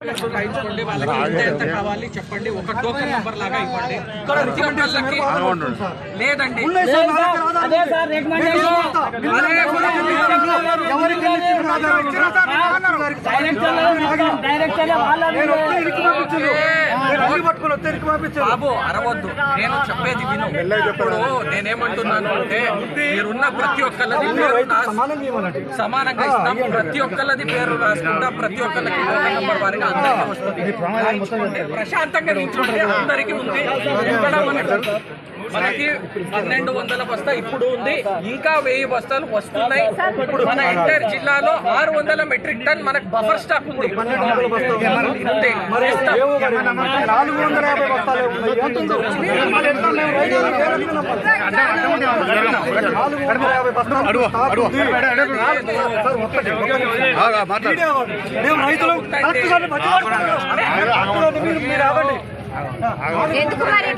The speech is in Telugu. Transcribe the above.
రాయించుకోండి వాళ్ళకి ఎంత ఎంత కావాలి చెప్పండి ఒక టోకెన్ నెంబర్ లాగా ఇవ్వండి లేదండి డైరెక్ట్ బాబు అరవద్దు. నేను చెప్పేది విను. ఇప్పుడు నేనేమంటున్నాను అంటే మీరున్న ప్రతి ఒక్కళ్ళది పేరు సమానంగా ఇస్తాం. ప్రతి ఒక్కళ్ళది పేరు రాసుకుంటా ప్రతి ఒక్కళ్ళకి నెంబర్ వారిగా అందరికీ వస్తుంది. ప్రశాంతంగా నిల్చుంటే అందరికీ ఉంది. ఇక్కడ మనకి మనకి పన్నెండు వందల బస్తా ఇప్పుడు ఉంది. ఇంకా వెయ్యి బస్తాలు వస్తున్నాయి. ఇప్పుడు మన ఎంటైర్ జిల్లాలో ఆరు వందల మెట్రిక్ టన్ మనకు బఫర్ స్టాక్ ఉంది. ఉంది. ఇస్తాం. నాలుగు వందల యాభై బస్తాలే బస్తాలు మేము రైతులు మీరు- ఎందుకు మరి